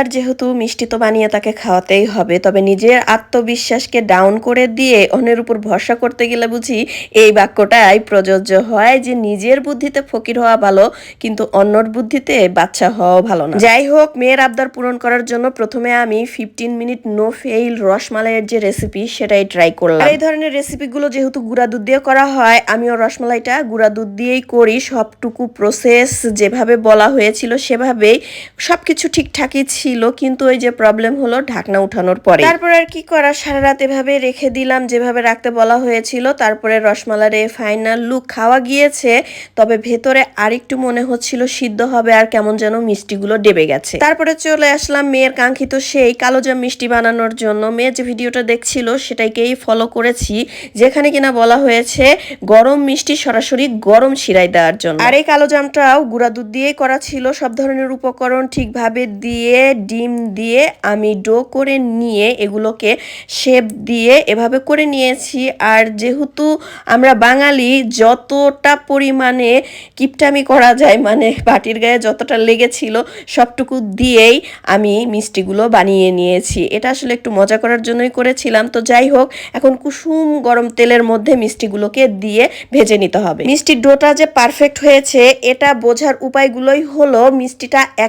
আর যেহেতু মিষ্টি তো বানিয়ে তাকে খাওয়াতেই হবে, তবে নিজের আত্মবিশ্বাসকে ডাউন করে দিয়ে অন্যের উপর ভরসা করতে গেলে বুঝি এই বাক্যটাই প্রযোজ্য হয় যে নিজের বুদ্ধিতে ফকির হওয়া ভালো, কিন্তু অন্যর বুদ্ধিতে বাচ্চা হওয়া ভালো না। যাই হোক, মেয়ের আবদার পূরণ করার জন্য প্রথমে আমি ফিফটিন মিনিট নো ফেইল রসমালাইয়ের যে রেসিপি সেটাই ট্রাই করলাম। এই ধরনের রেসিপিগুলো যেহেতু গুঁড়া দুধ দিয়ে করা হয়, আমিও রসমালাইটা গুঁড়া দুধ দিয়েই করি, সবটুকু প্রসেস যেভাবে বলা হয়েছিল সেভাবেই সবকিছু ঠিকঠাকই ছিল কিন্তু ওই যে প্রবলেম হলো ঢাকনা উঠানোর পরে তারপর আর কি করা? সারা রাত এভাবে রেখে দিলাম যেভাবে রাখতে বলা হয়েছিল। তারপরে রসমালারে ফাইনাল লুক খাওয়া গিয়েছে তবে ভেতরে আরেকটু মনে হচ্ছিল সিদ্ধ হবে আর কেমন যেন মিষ্টিগুলো ডেবে গেছে। তারপরে চলে আসলাম মেয়ের কাঙ্ক্ষিত সেই কালোজাম মিষ্টি বানানোর জন্য। মেয়ে যে ভিডিওটা দেখছিল সেটাকেই ফলো করেছি যেখানে কিনা বলা হয়েছে গরম মিষ্টি সরাসরি গরম শিরাই দেওয়ার জন্য। আর এই কালো জামটাও গুঁড়া দুধ দিয়েই করা ছিল। সব ধরনের উপকরণ ঠিকভাবে দিয়ে ডিম দিয়ে আমি ডো করে নিয়ে এগুলোকে শেপ দিয়ে এভাবে করে নিয়েছি। আর যেহেতু আমরা বাঙালি, যতটা পরিমাণে কিপটামি করা যায় মানে বাটির গায়ে যতটা লেগেছিল সবটুকু দিয়েই আমি মিষ্টিগুলো বানিয়ে নিয়েছি। এটা আসলে একটু মজা করার জন্যই করেছিলাম। তো যাই হোক, এখন কুসুম গরম তেলের মধ্যে মিষ্টিগুলোকে দিয়ে ভেজে নিতে হবে। মিষ্টির ডোটা যে পারফেক্ট হয়েছে, এটা বোঝার উপায়গুলোই হলো মিষ্টিটা এক